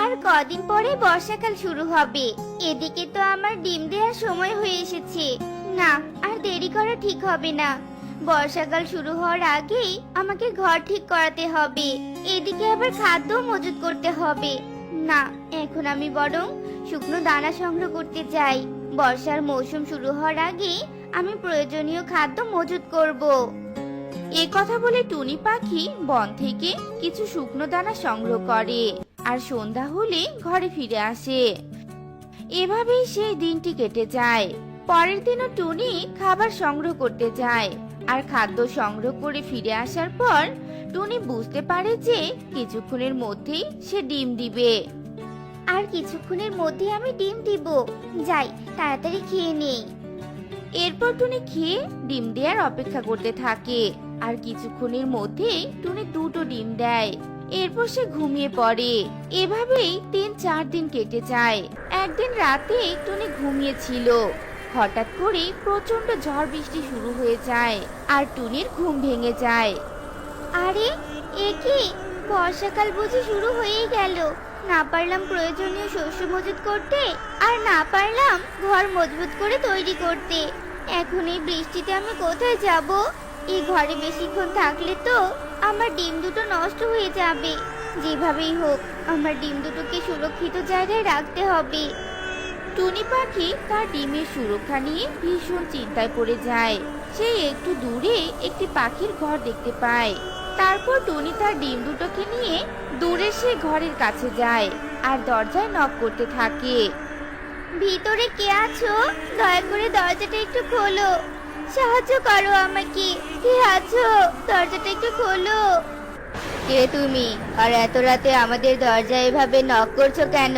আর কদিন পরে বর্ষাকাল শুরু হবে। এদিকে তো আমার ডিম দেওয়ার সময় হয়ে এসেছে। না, আর দেরি করা ঠিক হবে না। বর্ষাকাল শুরু হওয়ার আগেই আমাকে ঘর ঠিক করাতে হবে। এদিকে আবার খাদ্য মজুত করতে হবে। না, এখন আমি বরং শুকনো দানা সংগ্রহ করতে চাই। বর্ষার মৌসুম শুরু হওয়ার আগে আমি প্রয়োজনীয় খাদ্য মজুত করব। এ কথা বলে টুনি পাখি বন থেকে কিছু শুকনো দানা সংগ্রহ করে আর সন্ধ্যা হলে ঘরে ফিরে আসে। এভাবেই সেই দিনটি কেটে যায়। পরের দিনও টুনি খাবার সংগ্রহ করতে যায় আর খাদ্য সংগ্রহ করে ফিরে আসার পর টুনি বুঝতে পারে যে কিছুক্ষণের মধ্যেই সে ডিম দিবে। আর কিছুক্ষণের মধ্যে আমি ডিম দিব। যাই তাড়াতাড়ি খেয়ে নেই। এরপর টুনি খেয়ে ডিম দেওয়ার অপেক্ষা করতে থাকে। আর কিছুক্ষণের মধ্যেই টুনি দুটো ডিম দেয়। এরপর সে ঘুমিয়ে পড়ে। এভাবেই তিন চার দিন কেটে যায়। একদিন রাতে টুনি ঘুমিয়েছিল। হঠাৎ করে প্রচণ্ড ঝড় বৃষ্টি শুরু হয়ে যায় আর টুনির ঘুম ভেঙে যায়। আরে, এ কি? বর্ষাকাল বুঝি শুরু হয়েই গেল। না পারলাম প্রয়োজনীয় শস্য মজুত করতে আর না পারলাম ঘর মজবুত করে তৈরি করতে। এখন এই বৃষ্টিতে আমি কোথায় যাব? এই ঘরে বেশিক্ষণ থাকলে তো আমার ডিম দুটো নষ্ট হয়ে যাবে। যেভাবেই হোক, আমার ডিম দুটোকে সুরক্ষিত জায়গায় রাখতে হবে। টুনি পাখি তার ডিমের সুরক্ষা নিয়ে ভীষণ চিন্তায় পড়ে যায়। সে একটু দূরে একটি পাখির ঘর দেখতে পায়। তারপর টুনি তার ডিম দুটোকে নিয়ে দূরে সে ঘরের কাছে যায় আর দরজায় নক করতে থাকে। ভিতরে কে আছো? দয়া করে দরজাটা একটু খোলো। সাহায্য করো আমাকে। কে আছো? দরজাটা একটু খোলো। কে তুমি? আর এত রাতে আমাদের দরজা এভাবে নক করছ কেন?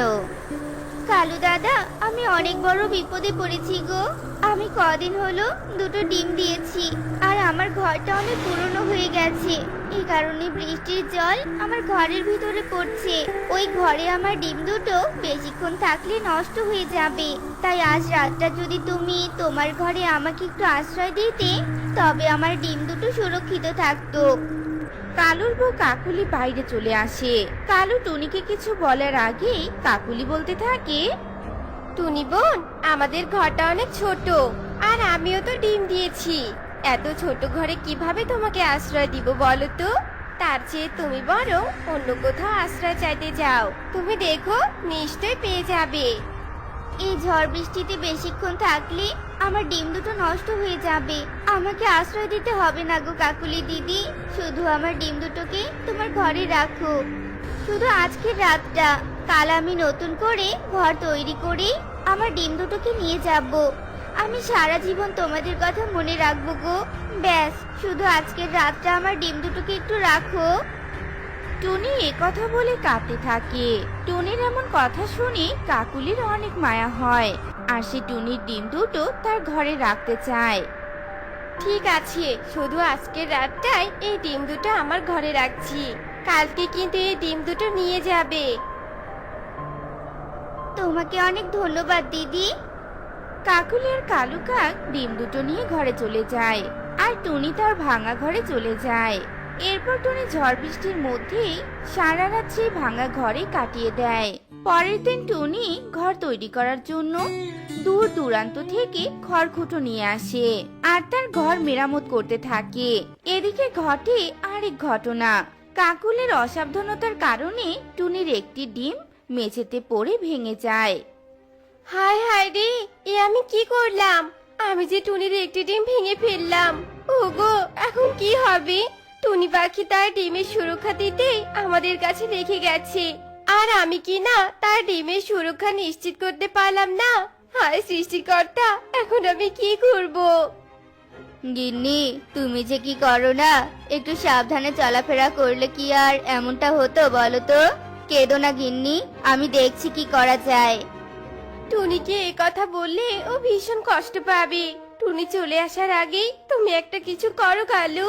কালু দাদা, আমি অনেক বড় বিপদে পড়েছি গো। আমি কদিন হলো দুটো ডিম দিয়েছি, আর আমার ঘরটা অনেক পুরনো হয়ে গেছে। এই কারণে বৃষ্টির জল আমার ঘরের ভিতরে পড়ছে। ওই ঘরে আমার ডিম দুটো বেশিক্ষণ থাকলে নষ্ট হয়ে যাবে। তাই আজ রাতটা যদি তুমি তোমার ঘরে আমাকে একটু আশ্রয় দিতে, তবে আমার ডিম দুটো সুরক্ষিত থাকতো। কালুর বউ কাকুলি বাইরে চলে আসে। কালু টুনিকে কিছু বলার আগেই কাকুলি বলতে থাকে, টুনি বোন, আমাদের ঘরটা অনেক ছোট, আর আমিও তো ডিম দিয়েছি। এত ছোট ঘরে কীভাবে তোমাকে আশ্রয় দিব বলো তো? তার চেয়ে তুমি বরং অন্য কোথাও আশ্রয় চাইতে যাও। তুমি দেখো নিশ্চয় পেয়ে যাবে। এই ঝড় বৃষ্টিতে বেশিক্ষণ থাকলে আমার ডিম দুটো নষ্ট হয়ে যাবে। আমাকে আশ্রয় দিতে হবে না গো কাকুলি দিদি। শুধু আমার ডিম দুটোকে তোমার ঘরে রাখো। শুধু আজকের রাতটা। কাল আমি নতুন করে ঘর তৈরি করে আমার ডিম দুটোকে নিয়ে যাব। আমি সারা জীবন তোমাদের কথা মনে রাখব গো। ব্যাস, শুধু আজকের রাতটা আমার ডিম দুটোকে একটু রাখো। টুনি এ কথা বলে কাঁদতে থাকে। টুনির এমন কথা শুনে কাকুলির অনেক মায়া হয় আর সে টুনির ডিম দুটো তার ঘরে রাখতে চায়। ঠিক আছে শুধু আজকের রাতটাই এই ডিম দুটো আমার ঘরে রাখছি। কালকে কিন্তু এই ডিম দুটো নিয়ে যাবে। তোমাকে অনেক ধন্যবাদ দিদি। কাকুলি আর কালু কাক ডিম দুটো নিয়ে ঘরে চলে যায় আর টুনি তার ভাঙা ঘরে চলে যায়। এরপর টুনি ঝড় বৃষ্টির মধ্যেই সারা রাত সেই ভাঙা ঘরে কাটিয়ে দেয়। পরের দিন টুনি ঘর তৈরি করার জন্য দূর দূরান্ত থেকে খড়কুটো নিয়ে আসে আর তার ঘর মেরামত করতে থাকে। এদিকে ঘটে আরেক ঘটনা। কাকুলের অসাবধানতার কারণে টুনির একটি ডিম মেঝেতে পড়ে ভেঙে যায়। হায় হায় রে, এ আমি কি করলাম? আমি যে টুনির একটি ডিম ভেঙে ফেললাম। ওগো, এখন কি হবে? টুনি পাখি তার ডিমের সুরক্ষা দিতে আমাদের কাছে রেখে গেছে। আর আমি কি না তার ডিমের সুরক্ষা নিশ্চিত করতে পারলাম না? হায় সৃষ্টিকর্তা এখন আমি কি করব? গিন্নি তুমি যে কি করো না? একটু সাবধানে চলাফেরা করলে কি আর এমনটা হতো বলো তো? কেঁদো না গিন্নি আমি দেখছি কি করা যায়। টুনিকে এ কথা বললে ও ভীষণ কষ্ট পাবে। টুনি চলে আসার আগেই তুমি একটা কিছু করো কালু।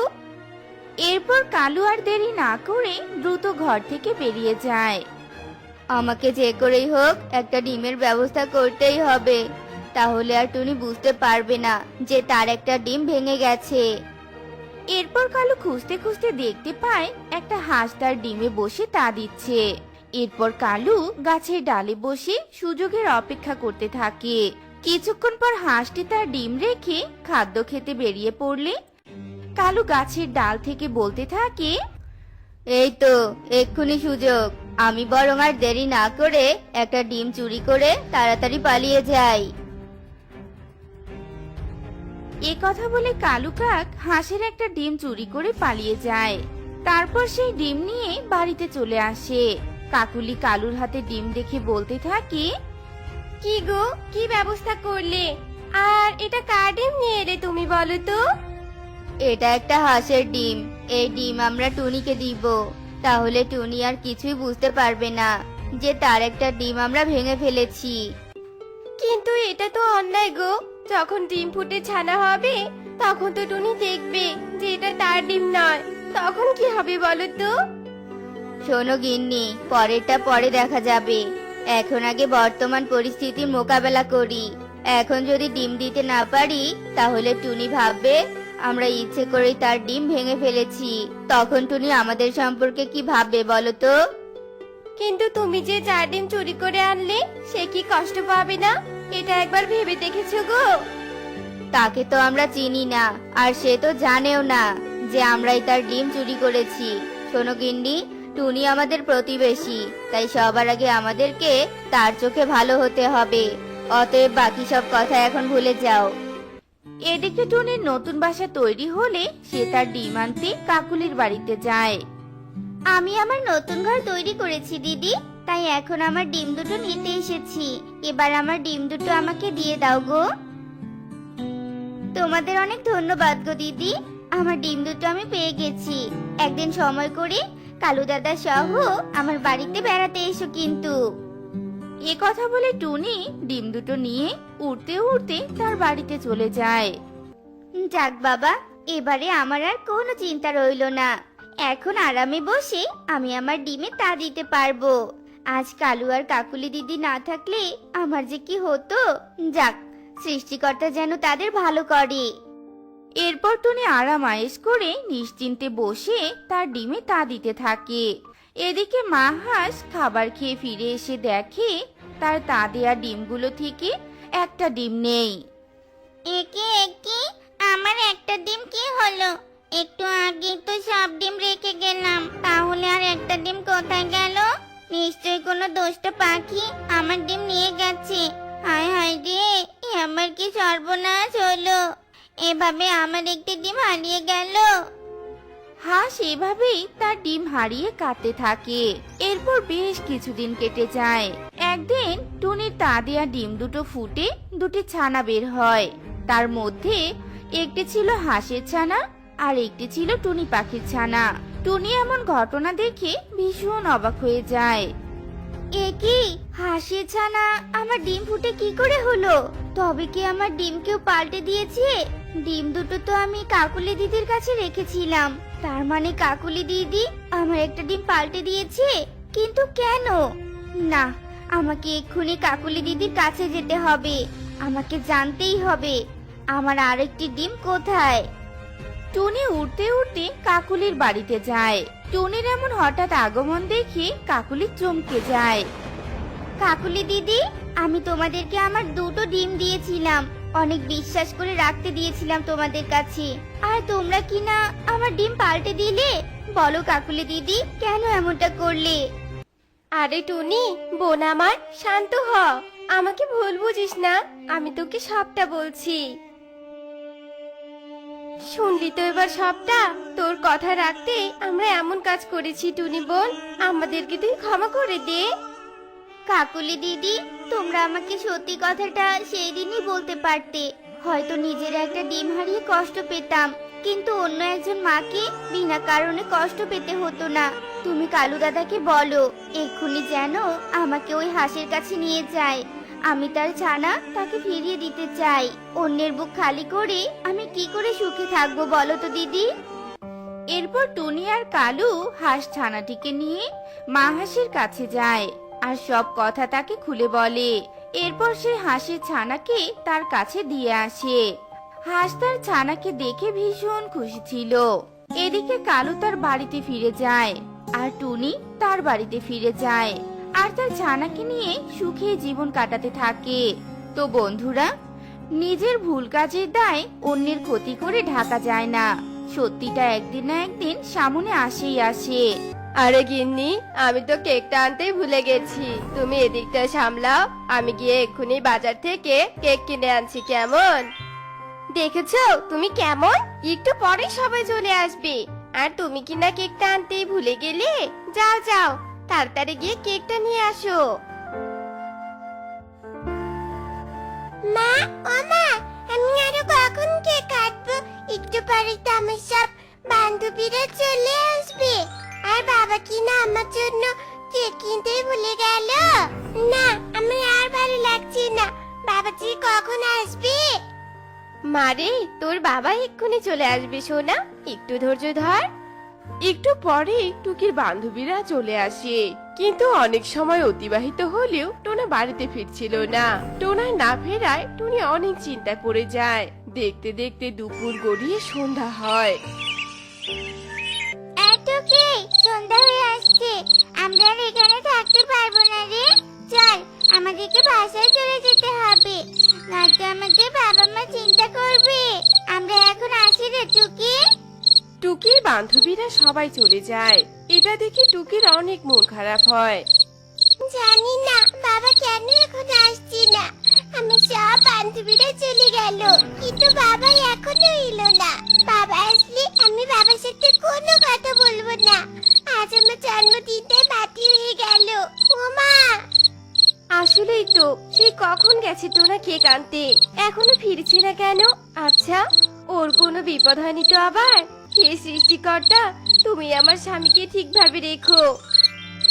এরপর কালু আর দেরি না করে দ্রুত ঘর থেকে বেরিয়ে যায়। আমাকে যে করেই হোক, একটা ডিমের ব্যবস্থা করতেই হবে। তাহলে আর টুনি বুঝতে পারবে না যে তার একটা ডিম ভেঙে গেছে। এরপর কালু খুঁজতে খুঁজতে দেখতে পায় একটা হাঁস তার ডিমে বসে তা দিচ্ছে। এরপর কালু গাছের ডালে বসে সুযোগের অপেক্ষা করতে থাকে। কিছুক্ষণ পর হাঁসটি তার ডিম রেখে খাদ্য খেতে বেরিয়ে পড়লে কালু গাছের ডাল থেকে বলতে থাকে, এই তো, এক্ষুনি সুযোগ। আমি বরং আর দেরি না করে একটা ডিম চুরি করে তাড়াতাড়ি পালিয়ে যাই। এ কথা বলে কালু কাক হাঁসের একটা ডিম চুরি করে পালিয়ে যায়। তারপর সেই ডিম নিয়ে বাড়িতে চলে আসে। কাকুলি কালুর হাতে ডিম দেখে বলতে থাকে, কি গো, কি ব্যবস্থা করলে? আর এটা কার ডিম নিয়ে এলে তুমি বলো তো? এটা একটা হাঁসের ডিম। এই ডিম আমরা টুনিকে দিব। তাহলে টুনি আর কিছুই বুঝতে পারবে না যে তার একটা ডিম আমরা ভেঙে ফেলেছি। কিন্তু এটা তো অন্যায় গো। যখন ডিম ফুটে ছানা হবে তখন তো টুনি দেখবে যে এটা তার ডিম নয়। তখন কি হবে বলো তো? শোনো গিন্নি পরেরটা পরে দেখা যাবে। এখন আগে বর্তমান পরিস্থিতির মোকাবেলা করি। এখন যদি ডিম দিতে না পারি তাহলে টুনি ভাববে আমরা ইচ্ছে করেই তার ডিম ভেঙে ফেলেছি। তখন টুনি আমাদের সম্পর্কে কি ভাববে বলো তো? কিন্তু তুমি যে চার ডিম চুরি করে আনলে সে কি কষ্ট পাবে না? এটা একবার ভেবে দেখেছ গো। তাকে তো আমরা চিনি না আর সে তো জানেও না যে আমরাই তার ডিম চুরি করেছি। শোনো গিন্নি টুনি আমাদের প্রতিবেশী তাই সবার আগে আমাদেরকে তার চোখে ভালো হতে হবে। অতএব বাকি সব কথা এখন ভুলে যাও। এদিকে টুনির নতুন বাসা তৈরি হলে সে তার ডিম আনতে কাকুলির বাড়িতে যায়। আমি আমার নতুন ঘর তৈরি করেছি, দিদি। তাই এখন আমার ডিম দুটো নিতে এসেছি। এবার আমার ডিম দুটো আমাকে দিয়ে দাও গো। তোমাদের অনেক ধন্যবাদ গো, দিদি। আমার ডিম দুটো আমি পেয়ে গেছি। একদিন সময় করে কালু দাদা সহ আমার বাড়িতে বেড়াতে এসো কিন্তু। এ কথা বলে টুনি ডিম দুটো নিয়ে উড়তে উড়তে তার বাড়িতে চলে যায়। যাক বাবা, এবারে আমার আর কোনো চিন্তা রইল না। এখন আরামে বসে আমি আমার ডিমে তা দিতে পারব। আজ কালু আর কাকুলি দিদি না থাকলে আমার যে কি হতো? যাক, সৃষ্টিকর্তা যেন তাদের ভালো করে। এরপর টুনি আরাম আয়েশ করে নিশ্চিন্তে বসে তার ডিমে তা দিতে থাকে। এদিকে মা হাঁস খাবার খেয়ে ফিরে এসে দেখে তার তা দেয়া ডিমগুলো থেকে একটা ডিম নেই। একে একে, আমার একটা ডিম কি হলো? একটু আগে তো সব ডিম রেখে গেলাম। তাহলে আর একটা ডিম কোথায় গেল? নিশ্চয়ই কোনো দুষ্ট পাখি আমার ডিম নিয়ে গেছে। হায় হায় রে আমার কি সর্বনাশ হলো? এভাবে আমার একটি ডিম হারিয়ে গেল। হাঁস এভাবেই তার ডিম হারিয়ে কাটতে থাকে। এরপর বেশ কিছুদিন কেটে যায়। একদিন টুনির তা দেয়া ডিম দুটো ফুটে দুটি ছানা বের হয়। তার মধ্যে একটি ছিল হাঁসের ছানা আর একটি ছিল টুনি পাখির ছানা। টুনি এমন ঘটনা দেখে ভীষণ অবাক হয়ে যায়। এ কি, হাসির ছানা? আমার ডিম ফুটে কি করে হলো? তবে কি আমার ডিম কেউ পাল্টে দিয়েছে? ডিম দুটো তো আমি কাকুলি দিদির কাছে রেখেছিলাম। তার মানে কাকুলি দিদি আমার একটা ডিম পাল্টে দিয়েছে কিন্তু কেন? না আমাকে এক্ষুনি কাকুলি দিদির কাছে যেতে হবে। আমাকে জানতেই হবে আমার আরেকটি ডিম কোথায়। টুনি উঠতে উঠতে কাকুলির বাড়িতে যায়। টুনির এমন হঠাৎ আগমন দেখে কাকুলি চমকে যায়। কাকুলি দিদি আমি তোমাদেরকে আমার দুটো ডিম দিয়েছিলাম। অনেক বিশ্বাস করে রাখতে দিয়েছিলাম তোমাদের কাছে। আর তোমরা কি না আমার ডিম পাল্টে দিলে? বলো কাকুলি দিদি, কেন এমনটা করলে? আরে টুনি, বোন আমার, শান্ত হ। আমাকে ভুল বুঝিস না, আমি তোকে সবটা বলছি। শুনলি তো এবার সবটা? তোর কথা রাখতে আমরা এমন কাজ করেছি টুনি বোন, আমাদেরকে তুই ক্ষমা করে দে। কাকুলি দিদি, তোমরা আমাকে সত্যি কথাটা সেই দিনই বলতে পারতে। হয়তো নিজের একটা ডিম হারিয়ে কষ্ট পেতাম, কিন্তু অন্য একজন মাকে বিনা কারণে কষ্ট পেতে হতো না। তুমি কালু দাদাকে বলো, এক্ষুনি যেন আমাকে ওই হাঁসের কাছে নিয়ে যায়। আমি তার ছানা তাকে ফিরিয়ে দিতে চাই। অন্যের বুক খালি করে আমি কি করে সুখে থাকব বলো তো দিদি? এরপর টুনি আর কালু হাঁস ছানাটিকে নিয়ে মা হাঁসের কাছে যায়। আর সব কথা তাকে খুলে বলে। এরপর সে হাঁসের ছানাকে তার কাছে দিয়ে আসে। হাঁস তার ছানাকে দেখে ভীষণ খুশি ছিল। এদিকে কালু তার বাড়িতে ফিরে যায় আর টুনি তার বাড়িতে ফিরে যায় আর তার ছানাকে নিয়ে সুখে জীবন কাটাতে থাকে। তো বন্ধুরা, নিজের ভুল কাজের দায় অন্যের ক্ষতি করে ঢাকা যায় না। সত্যিটা একদিন না একদিন সামনে আসেই আসে। আরে গিন্নি আমি তো কেকটা আনতেই ভুলে গেছি। তুমি এদিকটা সামলাও আমি গিয়ে এক্ষুনি বাজার থেকে কেক কিনে আনছি কেমন? দেখেছ তুমি কেমন? একটু পরে সবাই চলে আসবে। আর তুমি কি না কেকটা আনতেই ভুলে গেলে? যাও যাও তাড়াতাড়ি গিয়ে কেকটা নিয়ে আসো। মা ও মা আমি আরও কখন কেক কাটবো? একটু পরে তো আমার সব বান্ধবীরা চলে আসবে। আর বাবা কি না আমার জন্য কেক কিনতে ভুলে গেল? না আমার আর ভালো লাগছে না। বাবাজি কখন আসবে? মারে তোর বাবা এক্ষুনি চলে আসবে সোনা। একটু ধৈর্য ধর। একটু পরে টুকির বান্ধবীরা চলে আসে। কিন্তু অনেক সময় অতিবাহিত হলেও টোনা বাড়িতে ফিরছিল না। টোনার না ফেরায় টুনি অনেক চিন্তা করে যায়। দেখতে দেখতে দুপুর গড়িয়ে সন্ধ্যা হয়। সন্ধ্যা হয়ে আসছে। আমরা আর এখানে থাকতে পারব না রে। চল আমাদেরকে বাসায় চলে যেতে হবে। নয়তো আমাদের বাবা মা চিন্তা করবে। আমরা এখন আসি রে টুকি। টুকির বান্ধবীরা সবাই চলে যায়। এটা দেখে টুকির অনেক মন খারাপ হয়। জানি না বাবা কেন এখন আসছি না? আমি সব বান্ধবীরা চলে গেল। কিন্তু বাবা এখনও এলো না। বাবা আসলে আমি বাবার সাথে কোনো কথা বলব না। আজ আমার জন্মদিনটাই মাটি হয়ে গেল। ওমা আসলেই তো সেই কখন গেছে তোরা কেক আনতে? এখনও ফিরছে না কেন? আচ্ছা ওর কোনো বিপদ হয়নি তো আবার? হে সৃষ্টিকর্তা, তুমি আমার স্বামীকে ঠিকভাবে রেখো।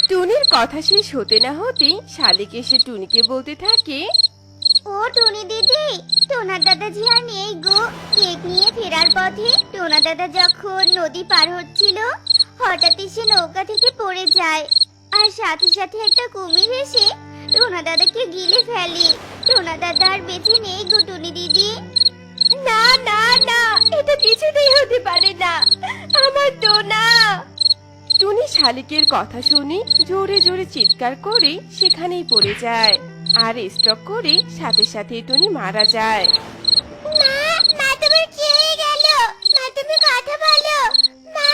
টুনির কথা শেষ হতে না হতেই শালিক এসে টুনিকে বলতে থাকে ও টুনি দিদি টোনার দাদাজি আর নেই গো। কেক নিয়ে ফেরার পথে টোনা দাদা যখন নদী পার হচ্ছিল হঠাৎই সে নৌকা থেকে পড়ে যায়। আর সাথে সাথে একটা কুমির এসে টোনা দাদাকে গিলে ফেলে। টোনা দাদা আর বেঁচে নেই গো টুনি দিদি। না না না এটা কিছুতেই হতে পারে না। আমার টোনা। টুনি শালিকের কথা শুনে জোরে জোরে চিৎকার করে সেখানেই পড়ে যায়। আর স্ট্রক করে সাথে সাথে টুনি মারা যায়। মা মা তোমার কি হয়ে গেল? মা, তুমি কথা বলো। মা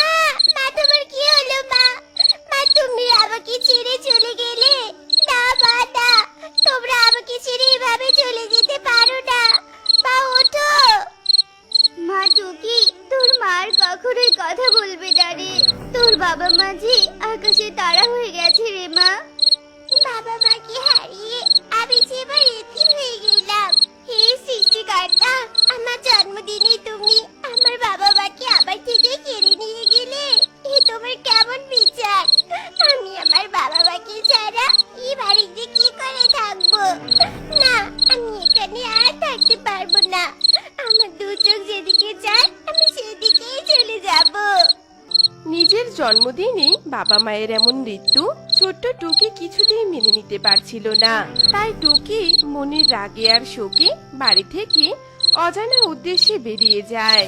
মা তোমার কি হলো, মা? মা, তুমি আমাকে ছেড়ে চলে গেলে? না, মা, না। তোমরা আমাকে ছেড়ে এভাবে চলে যেতে পারো না। মা, ওঠো। মা, টুকি, তোর মার কখনোই কথা বলবে না রে। তোর বাবা মা আকাশে তারা হয়ে গেছে রে মা। বাবা মাকে হারিয়ে আমি যে এবার এতিম হয়ে গেলাম। হে সৃষ্টিকর্তা, আমার জন্মদিনে তুমি আমার বাবা মাকে আমার থেকে কেড়ে নিয়ে গেলে, এ তোমার কেমন বিচার? আমি আমার বাবা মাকে ছাড়া এই বাড়িতে কি করে থাকব? না, আমি এখানে আর থাকতে পারব না। আমার দু যেদিকে যায়, আমি সেদিকেই চলে যাব। নিজের জন্মদিনে বাবা মায়ের এমন মৃত্যু ছোট্ট টুকি কিছুতেই মেনে নিতে পারছিল না। তাই টুকি মনের রাগে আর শোকে বাড়ি থেকে অজানা উদ্দেশ্যে বেরিয়ে যায়।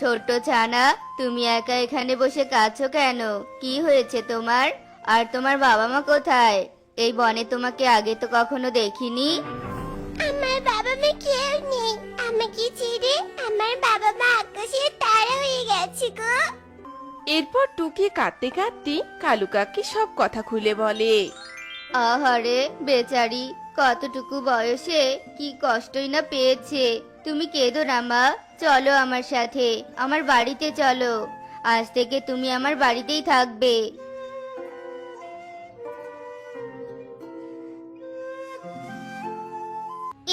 ছোট্ট ছানা তুমি একা এখানে বসে কাঁদছো কেন? কি হয়েছে তোমার? আর তোমার বাবা মা কোথায়? এই বনে তোমাকে আগে তো কখনো দেখিনি? আমার বাবা মা কেউ নেই। আমাকে ছেড়ে আমার বাবা মা আকাশে তারা হয়ে গেছে গো। এরপর টুকি কাঁদতে কাঁদতে কালু কাকি সব কথা খুলে বলে। আহারে বেচারি কতটুকু বয়সে? কি কষ্টই না পেয়েছে। তুমি কেঁদো না মা। চলো আমার সাথে। আমার বাড়িতে চলো। আজ থেকে তুমি আমার বাড়িতেই থাকবে।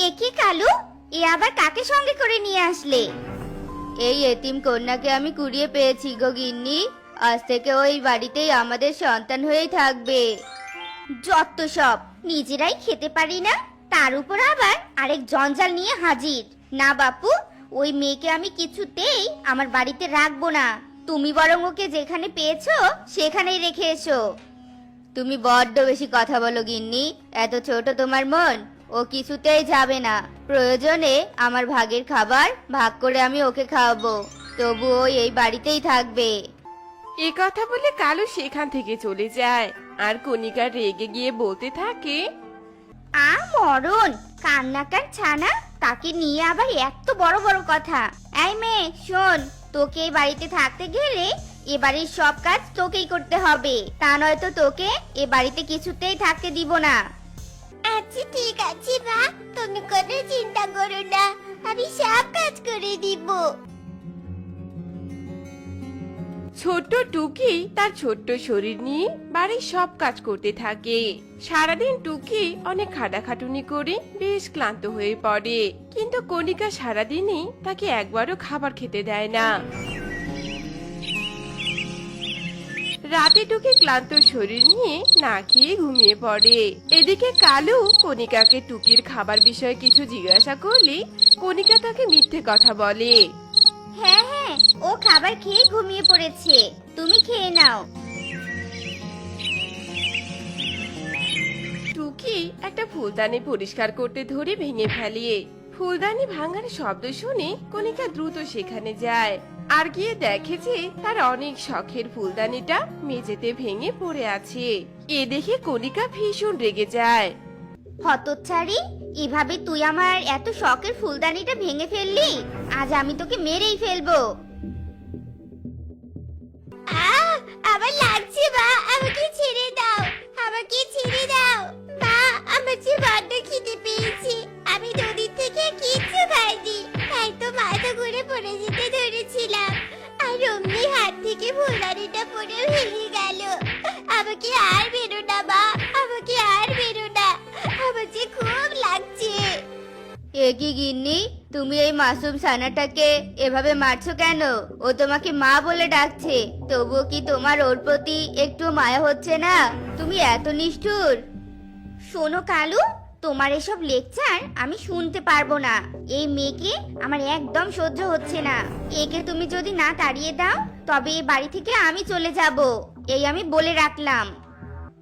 এ কি কালু? এ আবার কাকে সঙ্গে করে নিয়ে আসলে? এই এতিম কন্যাকে আমি কুড়িয়ে পেয়েছি গো গিন্নি। আজ থেকে ওই বাড়িতেই আমাদের সন্তান হয়েই থাকবে। যত সব নিজেরাই খেতে পারি না তার উপর আবার আরেক জঞ্জাল নিয়ে হাজির। না বাপু ওই মেয়েকে আমি কিছুতেই আমার বাড়িতে রাখব না। তুমি বরং ওকে যেখানে পেয়েছ সেখানেই রেখে এসো। তুমি বড্ড বেশি কথা বলো গিন্নি এত ছোট তোমার মন। ও কিছুতেই যাবে না। প্রয়োজনে আমার ভাগের খাবার ভাগ করে আমি ওকে খাওয়াবো। তবু ও এই বাড়িতেই থাকবে। এ কথা বলে কালু সেখান থেকে চলে যায়। আর কণিকা রেগে গিয়ে বলতে থাকে আ মরণ! কান্নাকার ছানা তাকে নিয়ে আবার এত বড় বড় কথা। এই মেয়ে শোন তোকে এই বাড়িতে থাকতে গেলে এ বাড়ির সব কাজ তোকেই করতে হবে। তা নয়তো তোকে এ বাড়িতে কিছুতেই থাকতে দিব না। আচ্ছা ঠিক আছে, মা। তুমি চিন্তা করো না। আমি সব কাজ করে দিব। ছোট্ট টুকি তার ছোট্ট শরীর নিয়ে বাড়ির সব কাজ করতে থাকে। সারাদিন টুকি অনেক খাটাখাটুনি করে বেশ ক্লান্ত হয়ে পড়ে। কিন্তু কণিকা সারাদিনই তাকে একবারও খাবার খেতে দেয় না। রাতে টুকি ক্লান্ত শরীর নিয়ে না খেয়ে ঘুমিয়ে পড়ে। এদিকে কালু কণিকাকে টুকির খাবার বিষয়ে কিছু জিজ্ঞাসা করলে কণিকা তাকে মিথ্যে কথা বলে। হ্যাঁ হ্যাঁ ও খাবার খেয়ে ঘুমিয়ে পড়েছে। তুমি খেয়ে নাও। টুকি একটা ফুলদানি পরিষ্কার করতে ধরে ভেঙে ফেলিয়ে ফুলদানি ভাঙার শব্দ শুনে কণিকা দ্রুত সেখানে যায়। আর গিয়ে দেখে যে তার অনেক শখের ফুলদানিটা মেঝেতে ভেঙে পড়ে আছে। এ দেখে কণিকা ভীষণ রেগে যায়। হতচ্ছাড়ি, এভাবে তুই আমার এত শখের ফুলদানিটা ভেঙে ফেললি? আজ আমি তোকে মেরেই ফেলব। আমার লাগছে মা মাসুম সানাটাকে এভাবে মারছো কেন? ও তোমাকে মা বলে ডাকছে। তবুও কি তোমার ওর প্রতি একটু মায়া হচ্ছে না? তুমি এত নিষ্ঠুর। শোনো কালু, তোমার এসব লেকচার আমি শুনতে পারব না। এই মেয়েকে আমার একদম সহ্য হচ্ছে না। একে তুমি যদি না তাড়িয়ে দাও, তবে এই বাড়ি থেকে আমি চলে যাব। এই আমি বলে রাখলাম।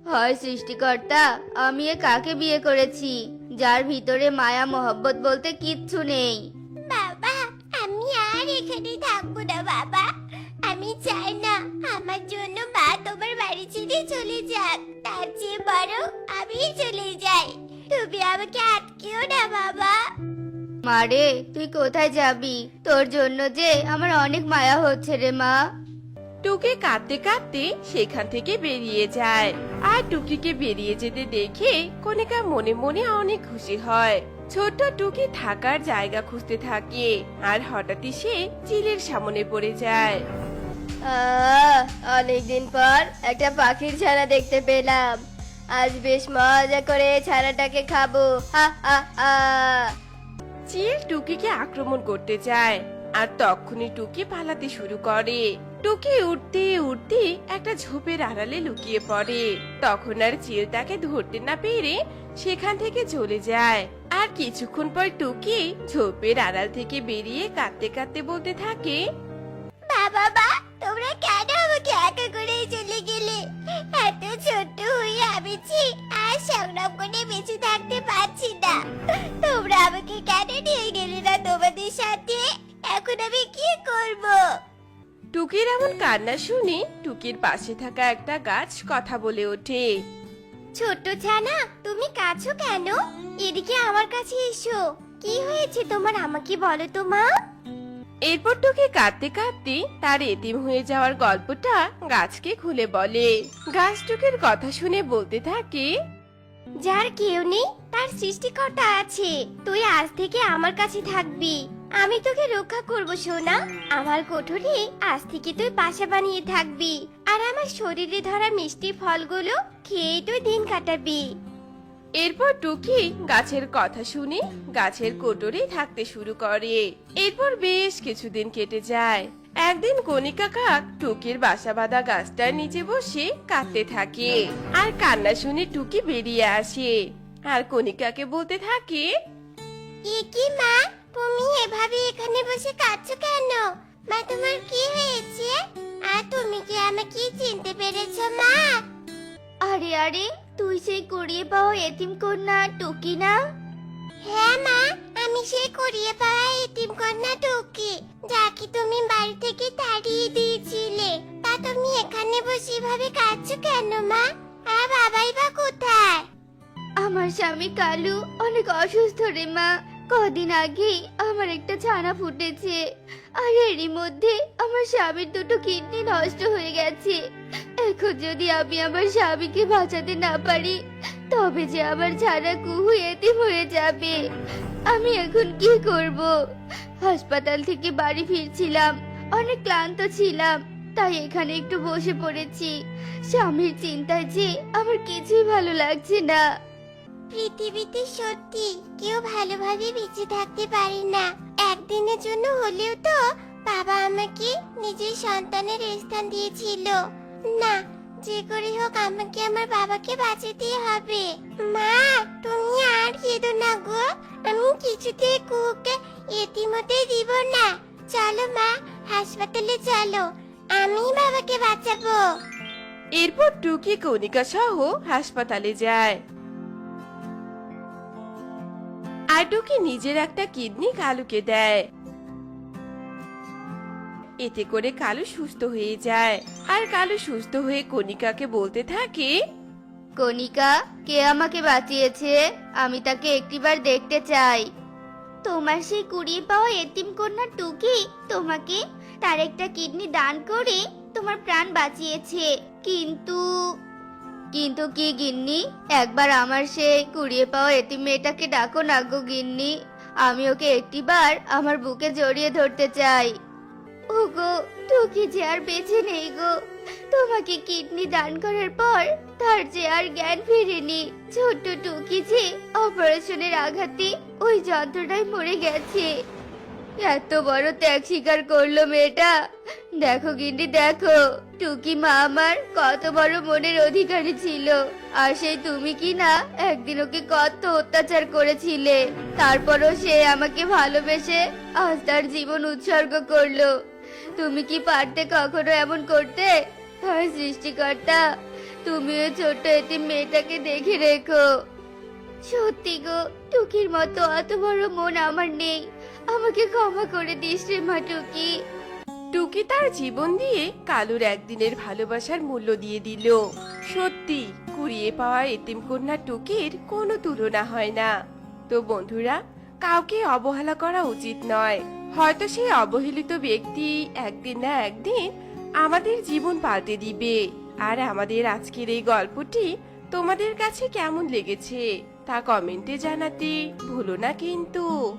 হয় সৃষ্টিকর্তা, আমি এ কাকে বিয়ে করেছি? যার ভিতরে মায়া, মোহব্বত বলতে কিচ্ছু নেই। বাবা আমি আর এখানে থাকব না বাবা। আমি চাই না আমার জন্য মা তোমার বাড়ি ছেড়ে চলে যাক। তার চেয়ে বড় আমি চলে যাই। তুমি আমাকে আটকেও না বাবা। মারে তুই কোথায় যাবি? তোর জন্য যে আমার অনেক মায়া হচ্ছে রে মা। টুকি কাঁদতে কাঁদতে সেখান থেকে বেরিয়ে যায়। আর টুকিকে বেরিয়ে যেতে দেখে কণিকা মনে মনে অনেক খুশি হয়। ছোট্ট টুকি থাকার জায়গা খুঁজতে থাকে আর হঠাৎই সে চিলের সামনে পড়ে যায়। অনেকদিন পর একটা পাখির ছানা দেখতে পেলাম। আজ বেশ মজা করে ছানাটাকে খাব। চিল টুকিকে আক্রমণ করতে চায় আর তখনই টুকি পালাতে শুরু করে। টুকি উঠতে উঠতে একটা ঝোপের আড়ালে লুকিয়ে পড়ে। তখন আর চিল তাকে ধরতে না পেরে সেখান থেকে চলে যায়। আর কিছুক্ষণ পর টুকি ঝোপের আড়াল থেকে বেরিয়ে কাঁদতে কাঁদতে বলতে থাকে বাবা মা তোমরা কেন আমাকে একা করে চলে গেলে? এত ছোট্ট হয়ে আমি আর সংগ্রাম করে বেঁচে থাকতে পারছি না। তোমরা আমাকে কেন নিয়ে গেলে না তোমাদের সাথে? এখন আমি কি করব? টুকির এমন কান্না শুনে টুকির পাশে থাকা একটা গাছ কথা বলে ওঠে। ছোট্ট ছানা তুমি কাছো কেন? এদিকে আমার কাছে এসো। কি হয়েছে তোমার আমাকে বলো তো মা। এরপর টুকি কাঁদতে কাঁদতে তার এতিম হয়ে যাওয়ার গল্পটা গাছকে খুলে বলে। গাছ টুকির কথা শুনে বলতে থাকে যার কেউ নেই তার সৃষ্টিকর্তা আছে। তুই আজ থেকে আমার কাছে থাকবি। আমি তোকে রক্ষা করব সোনা। আমার কোঠরে আজ থেকে তুই বাসা বানিয়ে থাকবি। আর আমার শরীরে ধরা মিষ্টি ফলগুলো খেয়ে তুই দিন কাটাবি। এরপর টুকি গাছের কথা শুনে গাছের কোটরে থাকতে শুরু করে। এরপর বেশ কিছুদিন কেটে যায়। একদিন কণিকা কাক টুকির বাসা বাঁধা গাছটার নিচে বসে কাঁদতে থাকে। আর কান্না শুনে টুকি বেরিয়ে আসে। আর কণিকাকে বলতে থাকে কি মা? তুমি এভাবে এখানে বসে কাঁদছো কেন? মা তোমার কি হয়েছে? আর তুমি কি আমাকে চিনতে পেরেছ মা? আরে আরে তুই সেই কুড়িয়ে পাওয়া এতিম কন্যা টুকি না? হ্যাঁ মা আমি সেই কুড়িয়ে পাওয়া এতিম কন্যা টুকি যাকে তুমি বাড়ি থেকে তাড়িয়ে দিয়েছিলে। তা তুমি এখানে বসে এভাবে কাঁদছো কেন মা? আর বাবাই বা কোথায়? আমার স্বামী কালু অনেক অসুস্থ রে মা। কদিন আগেই আমার একটা ছানা ফুটেছে, আর এরই মধ্যে আমার স্বামীর দুটো কিডনি নষ্ট হয়ে গেছে। এখন যদি আমি আমার স্বামীকে বাঁচাতে না পারি, তবে যে আমার ছানা কুহু এতিম হয়ে যাবে। আমি এখন কি করব? হাসপাতাল থেকে বাড়ি ফিরছিলাম, অনেক ক্লান্ত ছিলাম, তাই এখানে একটু বসে পড়েছি। স্বামীর চিন্তায় যে আমার কিছুই ভালো লাগছে না। পৃথিবীতে সত্যি কেউ ভালোভাবে বেঁচে থাকতে পারে না। একদিনের জন্য হলেও তো বাবা আমাকে নিজের সন্তানের স্থান দিয়েছিল। না, যে করে হোক আমাকে আমার বাবাকে বাঁচাতে হবে। মা, তুমি আর কেঁদো না গো। আমি কিছুতে কুকুকে এতিমতে দিব না। চলো মা, হাসপাতালে চলো। আমি বাবাকে বাঁচাবো। এরপর টুকি কণিকা সহ হাসপাতালে যায়। আর টুকি নিজের একটা কিডনি কালুকে দেয়। এতে করে কালু সুস্থ হয়ে যায়। আর কালু সুস্থ হয়ে কণিকাকে বলতে থাকে, কণিকা, কে আমাকে বাঁচিয়েছে? আমি তাকে একটিবার দেখতে চাই। তোমার সেই কুড়িয়ে পাওয়া এতিম কন্যা টুকি? তোমাকে? তার একটা কিডনি দান করে তোমার প্রাণ বাঁচিয়েছে। কিন্তু কিন্তু কি গিন্নি? একবার আমার সেই কুড়িয়ে পাওয়া এতিম মেয়েটাকে ডাকো না গো গিন্নি। আমি ওকে একটিবার আমার বুকে জড়িয়ে ধরতে চাই। ও ওগো টুকি যে আর বেঁচে নেই গো। তোমাকে কিডনি দান করার পর তার যে আর জ্ঞান ফিরেনি। ছোট্ট টুকি যে অপারেশনের আঘাতে ওই যন্ত্রটায় মরে গেছে। এত বড় ত্যাগ স্বীকার করল মেয়েটা। দেখো গিন্নি, দেখো, টুকি মা আমার কত বড় মনের অধিকারী ছিল। আর সেই তুমি কি না, একদিন ওকে কত অত্যাচার করেছিলে। তারপরও সে আমাকে ভালোবেসে আজ তার জীবন উৎসর্গ করল। তুমি কি পারতে কখনো এমন করতে? হয় সৃষ্টিকর্তা, তুমি ওই ছোট্ট এতিম মেয়েটাকে দেখে রেখো। সত্যি গো, টুকির মতো অত বড় মন আমার নেই। আমাকে ক্ষমা করে দিস রে মা টুকি। টুকি তার জীবন দিয়ে কালুর একদিনের ভালোবাসার মূল্য দিয়ে দিল। সত্যি, কুড়িয়ে পাওয়া এতিম কন্যা টুকির কোনো তুলনা হয় না। তো বন্ধুরা, কাউকে অবহেলা করা উচিত নয়। হয়তো সেই অবহেলিত ব্যক্তি একদিন না একদিন আমাদের জীবন পাল্টে দিবে। আর আমাদের আজকের এই গল্পটি তোমাদের কাছে কেমন লেগেছে তা কমেন্টে জানাতে ভুলো না কিন্তু।